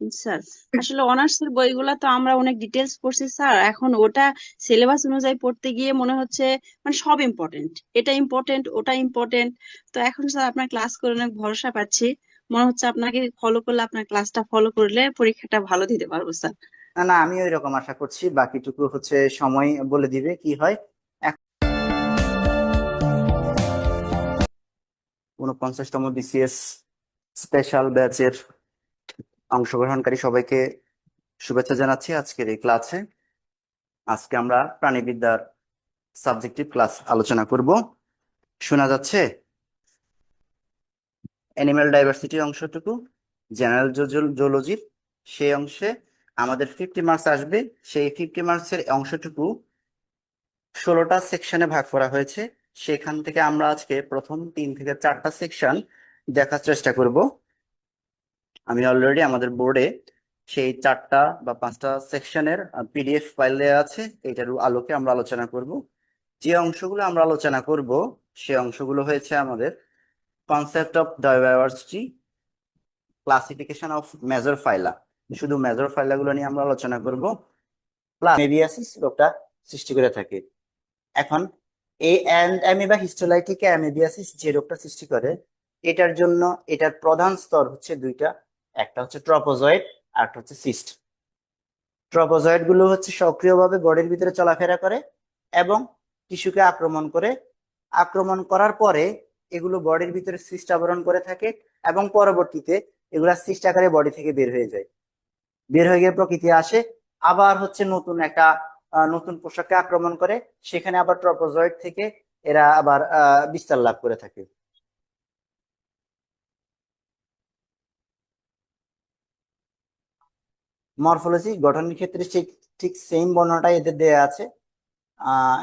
Sir আসলে honours এর বইগুলা তো আমরা অনেক ডিটেলস পড়ছি স্যার এখন ওটা সিলেবাস অনুযায়ী পড়তে গিয়ে মনে হচ্ছে মানে সব ইম্পর্টেন্ট এটা ইম্পর্টেন্ট ওটা ইম্পর্টেন্ট তো এখন স্যার আপনার ক্লাস করে অনেক ভরসা পাচ্ছি। মনে হচ্ছে আপনাকে ফলো করলে আপনার ক্লাসটা ফলো করলে পরীক্ষাটা ভালো দিতে পারব স্যার না না আমি ওই রকম আশা করছি। বাকিটুকু হচ্ছে সময় বলে দিবে কি হয়। উনপঞ্চাশতম বিসিএস স্পেশাল ব্যাচের অংশগ্রহণকারী সবাইকে শুভেচ্ছা জানাচ্ছি আজকের এই ক্লাসে। আজকে আমরা প্রাণীবিদ্যার সাবজেক্টিভ ক্লাস আলোচনা করব। শোনা যাচ্ছে অ্যানিম্যাল ডাইভার্সিটির অংশটুকু জেনারেল জুলজির সেই অংশে আমাদের ফিফটি মার্কস আসবে। সেই ফিফটি মার্কসের অংশটুকু ষোলোটা সেকশনে ভাগ করা হয়েছে। সেখান থেকে আমরা আজকে প্রথম তিন থেকে চারটা সেকশন দেখার চেষ্টা করব। আমি অলরেডি আমাদের বোর্ডে সেই চারটা বা পাঁচটা সেকশনের পিডিএফ ফাইল দেওয়া আছে। এটার আলোকে আমরা আলোচনা করব। যে অংশগুলো আমরা আলোচনা করব, সে অংশগুলো হয়েছে আমাদের concept of diversity classification of major phyla শুধু মেজর ফাইলাগুলো নিয়ে আমরা আলোচনা করব প্লাস মেবিয়াসিস রোগটা সৃষ্টি করে থাকে। এখন এই অ্যামিবা হিস্টোলাইটিকে অ্যামিবিয়াসিস যে রোগটা সৃষ্টি করে, এটার জন্য এটার প্রধান স্তর হচ্ছে দুইটা। একটা হচ্ছে ট্রপোজয়েড, আর একটা হচ্ছে সিস্ট। ট্রপোজয়েডগুলো হচ্ছে সক্রিয়ভাবে বডির ভিতরে চলাফেরা করে এবং টিস্যুকে আক্রমণ করে। আক্রমণ করার পরে এগুলো বডির ভিতরে সিস্ট আবরণ করে থাকে এবং পরবর্তীতে এগুলা সিস্ট আকারে বডি থেকে বের হয়ে যায়। বের হয়ে গিয়ে প্রকৃতি আসে, আবার হচ্ছে নতুন একটা নতুন পোশাককে আক্রমণ করে। সেখানে আবার ট্রপোজয়েড থেকে এরা আবার বিস্তার লাভ করে থাকে। মরফোলজি গঠনের ক্ষেত্রে ঠিক ঠিক সেম বর্ণনাটাই এদের দেয়া আছে।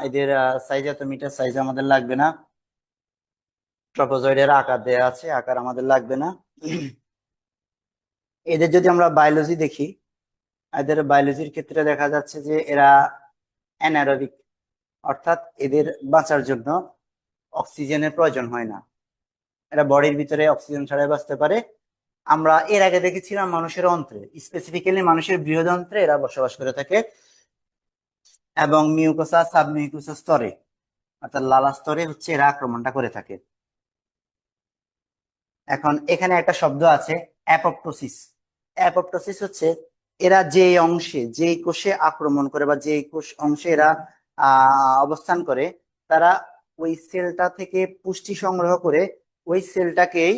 এদের সাইজ এত মিটার সাইজ আমাদের লাগবে না। ট্রপোজয়েডের আকার দেয়া আছে, আকার আমাদের লাগবে না। এদের যদি আমরা বায়োলজি দেখি, এদের বায়োলজির ক্ষেত্রে দেখা যাচ্ছে যে এরা অ্যানারোবিক অর্থাৎ এদের বাঁচার জন্য অক্সিজেনের প্রয়োজন হয় না। এরা বডির ভিতরে অক্সিজেন ছাড়াই বাঁচতে পারে। আমরা এর আগে দেখেছিলাম মানুষের অন্ত্রে স্পেসিফিক্যালি মানুষের বৃহদন্ত্রে এরা বসবাস করে থাকে, এবং মিউকোসা সাবমিউকোসা স্তরে, অর্থাৎ লালা স্তরে হচ্ছে এরা আক্রমণটা করে থাকে। এখন এখানে একটা শব্দ আছে, অ্যাপোপ্টোসিস। অ্যাপোপ্টোসিস হচ্ছে এরা যে অংশে, যেই কোষে আক্রমণ করে বা যে কোষ অংশে এরা অবস্থান করে, তারা ওই সেলটা থেকে পুষ্টি সংগ্রহ করে ওই সেলটাকেই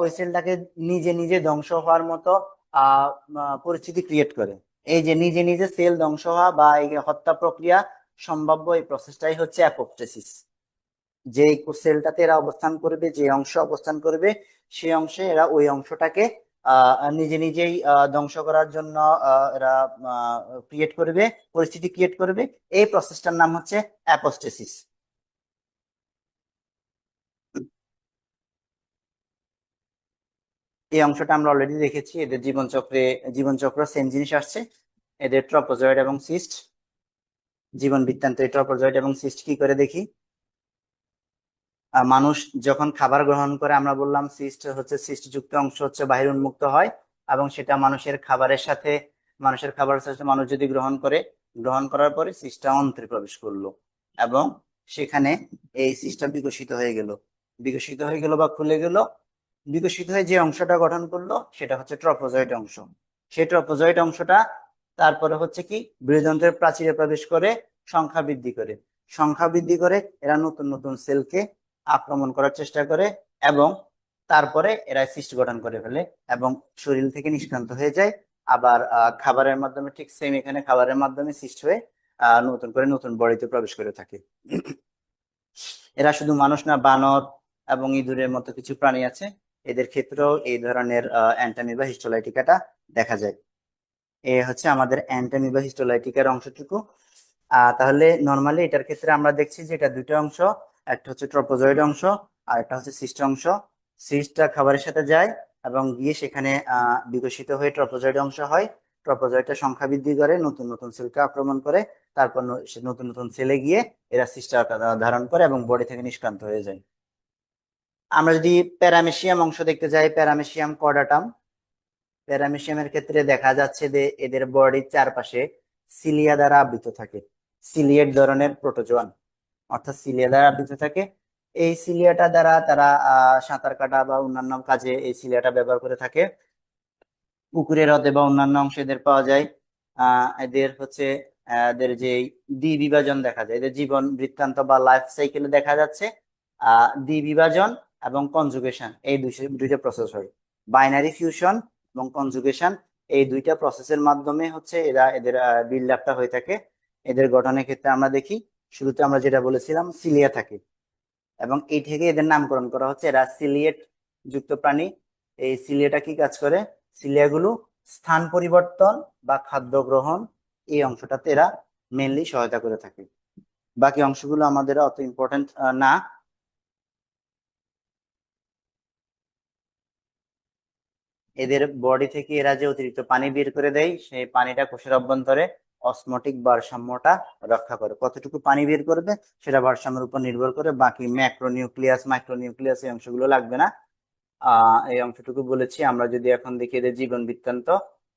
ওই সেলটাকে নিজে নিজে ধ্বংস হওয়ার মতো পরিস্থিতি ক্রিয়েট করে। এই যে নিজে নিজে সেল ধ্বংস হওয়া বা এই হত্যা প্রক্রিয়া সম্ভাব্য এই প্রসেসটাই হচ্ছে অ্যাপোপ্টেসিস যে সেলটাতে এরা অবস্থান করবে, যে অংশ অবস্থান করবে, সেই অংশে এরা ওই অংশটাকে নিজে নিজেই ধ্বংস করার জন্য এরা ক্রিয়েট করবে, পরিস্থিতি ক্রিয়েট করবে। এই প্রসেসটার নাম হচ্ছে অ্যাপোস্টেসিস এই অংশটা আমরা অলরেডি দেখেছি। এদের জীবনচক্রে, জীবনচক্র সেম জিনিস আসছে। এদের ট্রপোজয়েড এবং সিস্ট, জীবন বৃত্তান্ত ট্রপোজয়েড এবং সিস্ট কি করে দেখি? মানুষ যখন খাবার গ্রহণ করে, আমরা বললাম সিস্ট হচ্ছে সিস্টযুক্ত অংশ হচ্ছে বাহির উন্মুক্ত হয় এবং সেটা মানুষের খাবারের সাথে, মানুষের খাবারের সাথে মানুষ যদি গ্রহণ করে, গ্রহণ করার পরে সিস্টটা অন্ত্রে প্রবেশ করল এবং সেখানে এই সিস্টটা বিকশিত হয়ে গেল। বিকশিত হয়ে গেল বা খুলে গেল বিকশিত হয়ে যে অংশটা গঠন করল, সেটা হচ্ছে ট্রপোজয়েড অংশ। সেই ট্রপোজয়েড অংশটা তারপরে হচ্ছে কি বৃহদন্ত্রের প্রাচীরে প্রবেশ করে সংখ্যা বৃদ্ধি করে। সংখ্যা বৃদ্ধি করে এরা নতুন নতুন সেলকে আক্রমণ করার চেষ্টা করে এবং তারপরে এরা সিস্ট গঠন করে ফেলে এবং শরীর থেকে নিষ্ক্রান্ত হয়ে যায়। আবার খাবারের মাধ্যমে ঠিক সেম এখানে খাবারের মাধ্যমে সিস্ট হয়ে নতুন করে নতুন বডিতে প্রবেশ করে থাকে। এরা শুধু মানুষ না, বানর এবং ইঁদুরের মতো কিছু প্রাণী আছে। এদের ক্ষেত্রেও এই ধরনের অ্যান্টামিবা হিস্টোলাইটিকাটা দেখা যায়। এ হচ্ছে আমাদের অ্যান্টামিবা হিস্টোলাইটিকার অংশটুকু। তাহলে নর্মালি এটার ক্ষেত্রে আমরা দেখছি যে এটা দুটো অংশ, একটা হচ্ছে ট্রপোজয়েড অংশ, আর একটা হচ্ছে সিস্ট অংশ। সিস্টটা খাবারের সাথে যায় এবং গিয়ে সেখানে বিকশিত হয়ে ট্রপোজয়েড অংশ হয়। ট্রপোজয়েডটা সংখ্যা বৃদ্ধি করে, নতুন নতুন সেলকে আক্রমণ করে, তারপর নতুন নতুন সেলে গিয়ে এরা সিস্ট ধারণ করে এবং বডি থেকে নিষ্ক্রান্ত হয়ে যায়। আমরা যদি প্যারামেশিয়াম অংশ দেখতে যাই, প্যারামেশিয়াম কর্ডাটাম, প্যারামেশিয়ামের ক্ষেত্রে দেখা যাচ্ছে যে এদের বডির চারপাশে সিলিয়া দ্বারা আবৃত থাকে, সিলিয়েট ধরনের প্রোটোজোয়ান। অর্থাৎ সিলিয়া দ্বারা আবৃত থাকে। এই সিলিয়াটা দ্বারা তারা সাঁতার কাটা বা অন্যান্য কাজে এই সিলিয়াটা ব্যবহার করে থাকে। পুকুরের হ্রদে বা অন্যান্য অংশে এদের পাওয়া যায়। আহ এদের হচ্ছে এদের যে দ্বি বিভাজন দেখা যায়, এদের জীবন বৃত্তান্ত বা লাইফ সাইকেলে দেখা যাচ্ছে। আহ দ্বি বিভাজন এবং কনজুগেশন এই দুই- দুইটা প্রসেস হয়। বাইনারি ফিউশন এবং কনজুগেশন এই দুইটা প্রসেসের মাধ্যমে হচ্ছে এরা এদের বিল্ড আপটা হয়ে থাকে। এদের গঠনের ক্ষেত্রে আমরা দেখি, শুরুতে আমরা যেটা বলেছিলাম সিলিয়া থাকে। এবং এই থেকে এদের নামকরণ করা হচ্ছে এরা সিলিয়েট যুক্ত প্রাণী। এই সিলিয়াটা কি কাজ করে? সিলিয়াগুলো স্থান পরিবর্তন বা খাদ্য গ্রহণ, এই অংশটাতে এরা মেনলি সহায়তা করে থাকে। বাকি অংশগুলো আমাদের অত ইম্পর্টেন্ট না। এদের বডি থেকে এরা যে অতিরিক্ত পানি বের করে দেয়, সেই পানিটা কোষের অভ্যন্তরে অসমোটিক ভারসাম্যটা রক্ষা করে। কতটুকু পানি বের করবে সেটা ভারসাম্যের উপর নির্ভর করে বাকি ম্যাক্রোনিউক্লিয়াস মাইক্রোনিউক্লিয়াস এই অংশগুলো লাগবে না। আহ এই অংশটুকু বলেছি। আমরা যদি এখন দেখি এদের জীবন বৃত্তান্ত,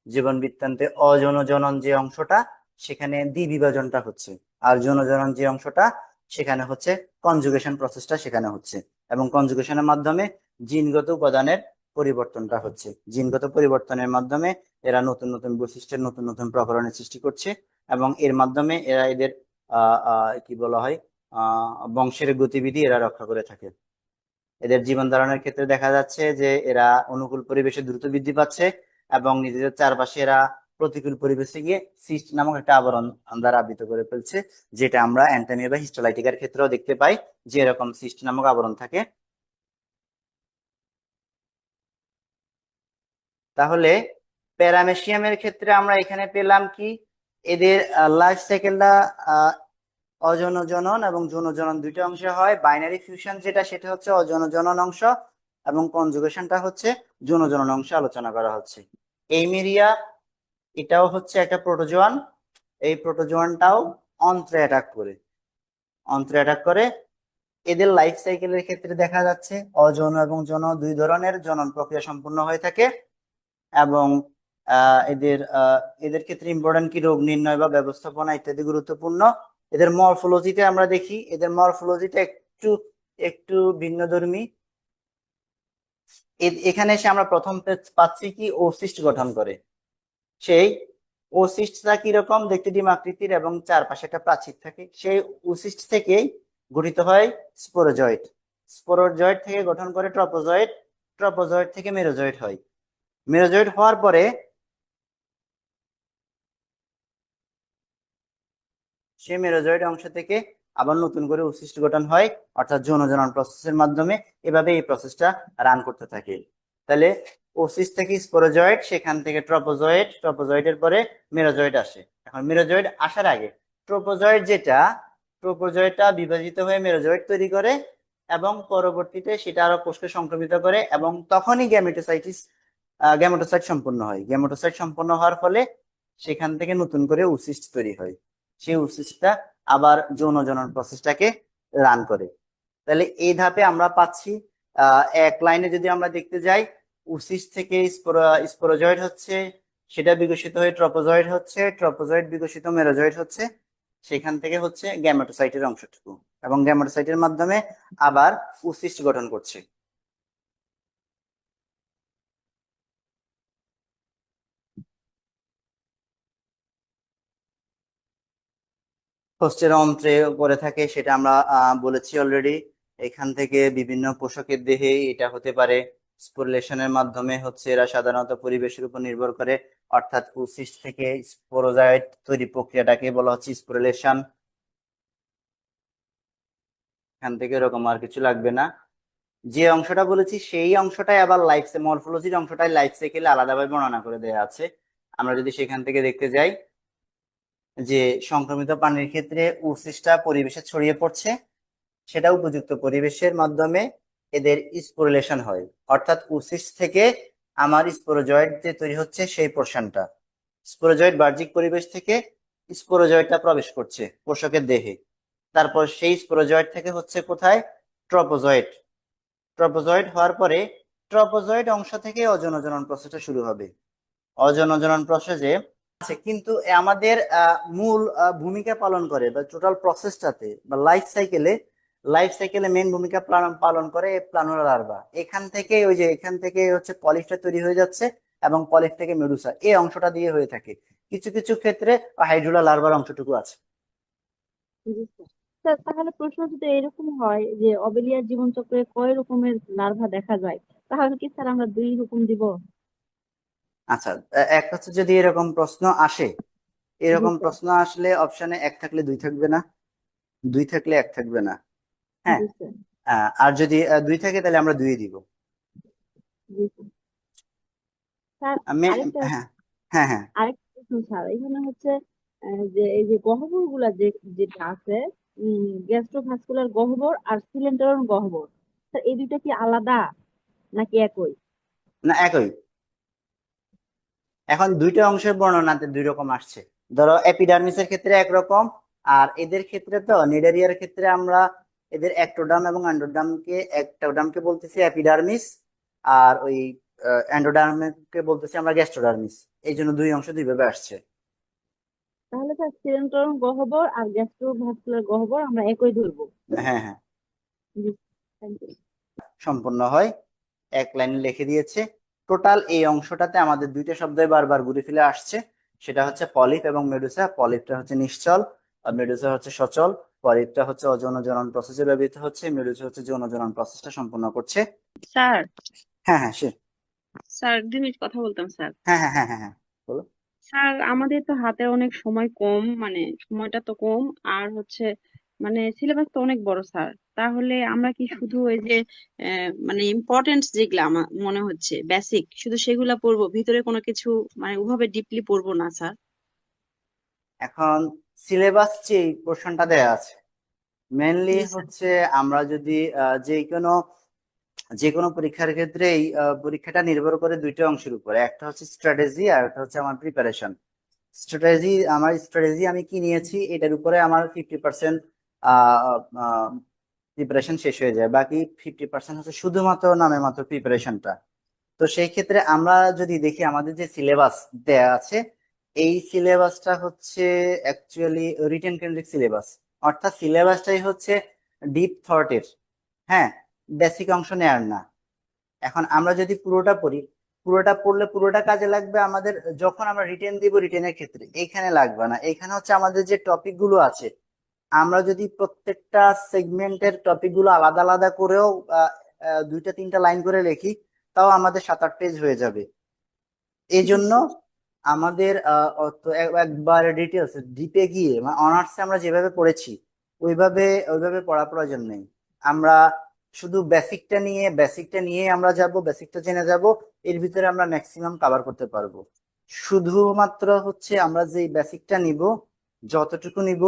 জীবন বৃত্তান্তে অজন জনন যে অংশটা, সেখানে দ্বিবিভাজনটা হচ্ছে। আর জনজনন যে অংশটা, সেখানে হচ্ছে কনজুগেশন প্রসেসটা সেখানে হচ্ছে। এবং কনজুগেশনের মাধ্যমে জিনগত উপাদানের পরিবর্তনটা হচ্ছে। জিনগত পরিবর্তনের মাধ্যমে এরা নতুন নতুন বৈশিষ্ট্যের, নতুন নতুন প্রকরণের সৃষ্টি করছে এবং এর মাধ্যমে এরা এদের কি বলা হয় বংশের গতিবিধি এরা রক্ষা করে থাকে। এদের জীবন ধারণের ক্ষেত্রে দেখা যাচ্ছে যে এরা অনুকূল পরিবেশে দ্রুত বৃদ্ধি পাচ্ছে এবং নিজেদের চারপাশে এরা প্রতিকূল পরিবেশে গিয়ে সিস্ট নামক একটা আবরণ দ্বারা আবৃত করে ফেলছে, যেটা আমরা অ্যান্টামিয়া বা হিস্টোলাইটিকার ক্ষেত্রেও দেখতে পাই যে এরকম সিস্ট নামক আবরণ থাকে। তাহলে প্যারামেশিয়ামের ক্ষেত্রে আমরা এখানে পেলাম কি? এদের লাইফ সাইকেলটা অজন জনন এবং যৌন জনন দুইটা অংশে হয়। বাইনারি ফিউশন যেটা, সেটা হচ্ছে অজন জনন অংশ এবং কনজুগেশনটা হচ্ছে যৌন জনন অংশ আলোচনা করা হচ্ছে। এই মেরিয়া এটাও হচ্ছে একটা প্রোটোজোয়ান এই প্রোটোজোয়ানটাও অন্ত্রে অ্যাটাক করে। অন্ত্রে অ্যাটাক করে। এদের লাইফ সাইকেলের ক্ষেত্রে দেখা যাচ্ছে অযৌন এবং যৌন দুই ধরনের জনন প্রক্রিয়া সম্পূর্ণ হয়ে থাকে। এবং এদের এদের ক্ষেত্রে ইম্পর্টেন্ট কি রোগ নির্ণয় বা ব্যবস্থাপনা ইত্যাদি গুরুত্বপূর্ণ। এদের মরফোলজিতে আমরা দেখি, এদের মরফোলজিটা একটু একটু ভিন্নধর্মী এখানে এসে আমরা প্রথম পাচ্ছি কি ওসিস্ট গঠন করে। সেই ওসিস্টটা কীরকম, দেখতে ডিম আকৃতির এবং চারপাশে একটা প্রাচীর থাকে। সেই ওসিস্ট থেকেই গঠিত হয় স্পোরোজয়েড স্পোরোজয়েড থেকে গঠন করে ট্রপোজয়েড ট্রপোজয়েড থেকে মেরোজয়েড হয়। মেরোজয়েড হওয়ার পরে সে মেরোজয়েড অংশ থেকে আবার নতুন করে উচ্ছিষ্ট গঠন হয়, অর্থাৎ যৌন জনন প্রসেসের মাধ্যমে। এভাবে এই প্রসেসটা রান করতে থাকে। তাহলে ওসিস থেকে স্পোরোজয়েড সেখান থেকে ট্রপোজয়েড ট্রপোজয়েডের পরে মেরোজয়েড আসে। এখন মেরোজয়েড আসার আগে ট্রোপোজয়েড যেটা ট্রোপোজয়েডটা বিভাজিত হয়ে মেরোজয়েড তৈরি করে এবং পরবর্তীতে সেটা আরও কোষকে সংক্রমিত করে এবং তখনই গ্যামেটোসাইটিস গ্যামেটোসাইট সম্পন্ন হয়। গ্যামেটোসাইট সম্পন্ন হওয়ার ফলে সেখান থেকে নতুন করে উসিস্ট তৈরি হয়। সেই উসিস্টটা আবার যৌন জনন প্রসেসটাকে রান করে। তাহলে এই ধাপে আমরা পাচ্ছি এক লাইনে যদি আমরা দেখতে যাই উসিস থেকে স্পোরা- স্পোরোজয়েড হচ্ছে, সেটা বিকশিত হয়ে ট্রপোজয়েড হচ্ছে, ট্রপোজয়েড বিকশিত মেরোজয়েড হচ্ছে, সেখান থেকে হচ্ছে গ্যামেটোসাইটের অংশটুকু। এবং গ্যামেটোসাইটের মাধ্যমে আবার উসিস্ট গঠন করছে। হোস্টের অন্ত্রে করে থাকে, সেটা আমরা বলেছি অলরেডি এখান থেকে বিভিন্ন পোষকের দেহে এটা হতে পারে। স্পোরিলেশনের মাধ্যমে হচ্ছে এরা সাধারণত পরিবেশের উপর নির্ভর করে, অর্থাৎ উসিস্ট থেকে স্পোরোজয়েড তৈরি প্রক্রিয়াটাকে বলা হচ্ছে স্পোরিলেশন। এখান থেকে এরকম আর কিছু লাগবে না। যে অংশটা বলেছি, সেই অংশটাই আবার লাইফ মরফোলজির অংশটাই লাইফ সাইকেলে আলাদাভাবে বর্ণনা করে দেওয়া আছে। আমরা যদি সেখান থেকে দেখতে যাই যে সংক্রমিত প্রাণীর ক্ষেত্রে উসিসটা পরিবেশে ছড়িয়ে পড়ছে, সেটা উপযুক্ত পরিবেশের মাধ্যমে এদের স্পোরিলেশন হয়। অর্থাৎ উসিস থেকে আমার স্পোরোজয়েড যে তৈরি হচ্ছে, সেই পোর্শনটা। স্পোরোজয়েড বাহ্যিক পরিবেশ থেকে স্পোরোজয়েডটা প্রবেশ করছে পোষকের দেহে। তারপর সেই স্পোরোজয়েড থেকে হচ্ছে কোথায়? ট্রপোজয়েড। ট্রপোজয়েড হওয়ার পরে ট্রপোজয়েড অংশ থেকে অজন জনন প্রসেসটা শুরু হবে। অজন অজনন প্রসেসে আছে, কিন্তু আমাদের মূল ভূমিকা পালন করে বা টোটাল প্রসেসটাতে বা লাইফ সাইকেলে লাইফ সাইকেলে মেন ভূমিকা পালন করে প্লানুলা লার্ভা এখান থেকে, ওই যে এখান থেকে হচ্ছে পলিপটা তৈরি হয়ে যাচ্ছে এবং পলিপ থেকে মেডুসা এই অংশটা দিয়ে হয়ে থাকে। কিছু কিছু ক্ষেত্রে হাইড্রোলা লার্ভার অংশটুকু আছে। স্যার, তাহলে প্রশ্ন যদি এরকম হয় যে অবেলিয়ার জীবনচক্রে কয় রকমের লার্ভা দেখা যায়, তাহলে কি স্যার আমরা দুই রকম দিব? আচ্ছা এক হচ্ছে যদি এরকম প্রশ্ন আসে এরকম প্রশ্ন আসলে অপশনে এক থাকলে দুই থাকবে না দুই থাকলে এক থাকবে না হ্যাঁ? আর যদি দুই থাকে তাহলে আমরা দুই দিব আমি হ্যাঁ হ্যাঁ হ্যাঁ। আরেকটা প্রশ্ন স্যার এখানে হচ্ছে যে এই যে গহ্বরগুলা যে যেটা আছে গ্যাস্ট্রোভাস্কুলার গহ্বর আর সিলেন্ডারন গহ্বর স্যার এই দুইটা কি আলাদা নাকি একই? না একই। এখন দুইটা অংশের বর্ণনাতে দুই রকম আসছে। ধরো এপিডার্মিসের ক্ষেত্রে একরকম আর এদের ক্ষেত্রে তো নিডারিয়ার ক্ষেত্রে আমরা এদের একটোডাম এবং অ্যান্ডোডামকে একটোডামকে বলতেছি এপিডার্মিস আর ওই অ্যান্ডোডার্মকে বলতেছি আমরা গ্যাস্ট্রোডার্মিস এই জন্য দুই অংশ দুইভাবে আসছে। তাহলে স্যার সিলেন্ডারন গহ্বর আর গ্যাস্ট্রোভাস্কুলার গহ্বর আমরা একই ধরবো। হ্যাঁ হ্যাঁ। সম্পূর্ণ হয়। এক লাইনে লিখে দিয়েছে। টোটাল এই অংশটাতে আমাদের দুইটা শব্দই বারবার ঘুরে ফিরে আসছে। সেটা হচ্ছে পলিপ এবং মেডুসা। পলিপটা হচ্ছে নিশ্চল আর মেডুসা হচ্ছে সচল। পলিপটা হচ্ছে অযৌন জনন প্রসেসে ব্যবহৃত হচ্ছে। মেডুসা হচ্ছে যৌন জনন প্রসেসটা সম্পূর্ণ করছে। স্যার? হ্যাঁ হ্যাঁ সে স্যার দুই মিনিট কথা বলতাম স্যার। হ্যাঁ হ্যাঁ হ্যাঁ হ্যাঁ হ্যাঁ বলো। স্যার আমাদের তো হাতে অনেক সময় কম মানে সময়টা তো কম। আর হচ্ছে মানে সিলেবাস তো অনেক বড় স্যার। তাহলে আমরা কি শুধু ওই যে মানে ইম্পর্টেন্ট যেগুলা আমার মনে হচ্ছে বেসিক শুধু সেগুলা পড়ব? ভিতরে কোনো কিছু মানে ওভাবে ডিপলি পড়ব না স্যার এখন সিলেবাস যে পোর্শনটা দেয়া আছে মেনলি হচ্ছে আমরা যদি যে কোনো যে কোনো পরীক্ষার ক্ষেত্রে এই পরীক্ষাটা নির্ভর করে দুইটা অংশের উপরে। একটা হচ্ছে স্ট্র্যাটেজি আর একটা হচ্ছে আমার প্রিপারেশন স্ট্র্যাটেজি আমার স্ট্র্যাটেজি আমি কি নিয়েছি এটার উপরে আমার ফিফটি পার্সেন্ট প্রিপারেশন শেষ হয়ে যায়। বাকি ফিফটি পার্সেন্ট হচ্ছে শুধুমাত্র নামে মাত্র প্রিপারেশনটা তো সেই ক্ষেত্রে আমরা যদি দেখি আমাদের যে সিলেবাস দেয়া আছে, এই সিলেবাসটা হচ্ছে অ্যাকচুয়ালি রিটেন কেন্দ্রিক সিলেবাস অর্থাৎ সিলেবাসটাই হচ্ছে ডিপ থটের হ্যাঁ বেসিক অংশ নেয়ার না। এখন আমরা যদি পুরোটা পড়ি, পুরোটা পড়লে পুরোটা কাজে লাগবে আমাদের, যখন আমরা রিটেন দিব রিটেনের ক্ষেত্রে। এইখানে লাগবে না। এইখানে হচ্ছে আমাদের যে টপিকগুলো আছে আমরা যদি প্রত্যেকটা সেগমেন্টের টপিকগুলো আলাদা আলাদা করেও দুইটা, তিনটা লাইন করে লিখি, তাও আমাদের সাত আট পেজ হয়ে যাবে। এই জন্য আমাদের একবার ডিটেলস ডিপে গিয়ে মানে অনার্সে আমরা যেভাবে পড়েছি, ওইভাবে ওইভাবে পড়া প্রয়োজন নেই। আমরা শুধু বেসিকটা নিয়ে বেসিকটা নিয়ে আমরা যাব বেসিকটা জেনে যাব, এর ভিতরে আমরা ম্যাক্সিমাম কভার করতে পারব। শুধুমাত্র হচ্ছে আমরা যে বেসিকটা নিব, যতটুকু নিব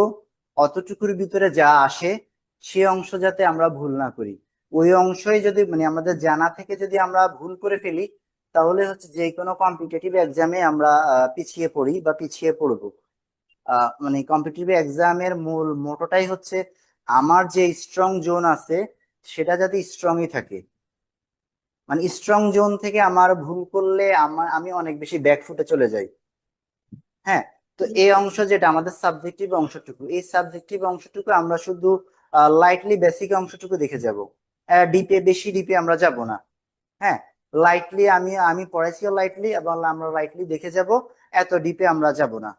অতটুকুর ভিতরে যা আসে, সে অংশ যাতে আমরা ভুল না করি। ওই অংশই যদি মানে আমাদের জানা থেকে যদি আমরা ভুল করে ফেলি, তাহলে হচ্ছে যে কোনো কম্পিটিটিভ এক্সামে আমরা পিছিয়ে পড়ি বা পিছিয়ে পড়ব। মানে কম্পিটিটিভ এক্সামের মূল মোটোটাই হচ্ছে, আমার যে স্ট্রং জোন আছে, সেটা যাতে স্ট্রংই থাকে। মানে স্ট্রং জোন থেকে আমার ভুল করলে আমার, আমি অনেক বেশি ব্যাকফুটে চলে যাই। হ্যাঁ? তো এই অংশ যেটা, আমাদের সাবজেক্টিভ অংশটুকু, এই সাবজেক্টিভ অংশটুকু আমরা শুধু লাইটলি বেসিক অংশটুকু দেখে যাব। ডিপে বেশি ডিপে আমরা যাব না। হ্যাঁ লাইটলি আমি আমি পড়াইছিও লাইটলি এবং আমরা লাইটলি দেখে যাব, এত ডিপে আমরা যাব না।